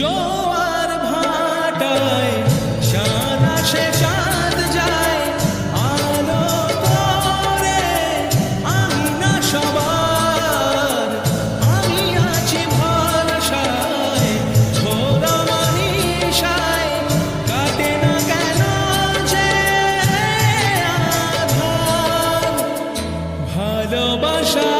জোয়ার ভাটায় চাঁদ আসে, চাঁদ যায়, আলো করে, আমি না সবার, আমি আছি ভরসায় ঝোরা মানিসায়, কাটে না কেন যে ভালোবাসা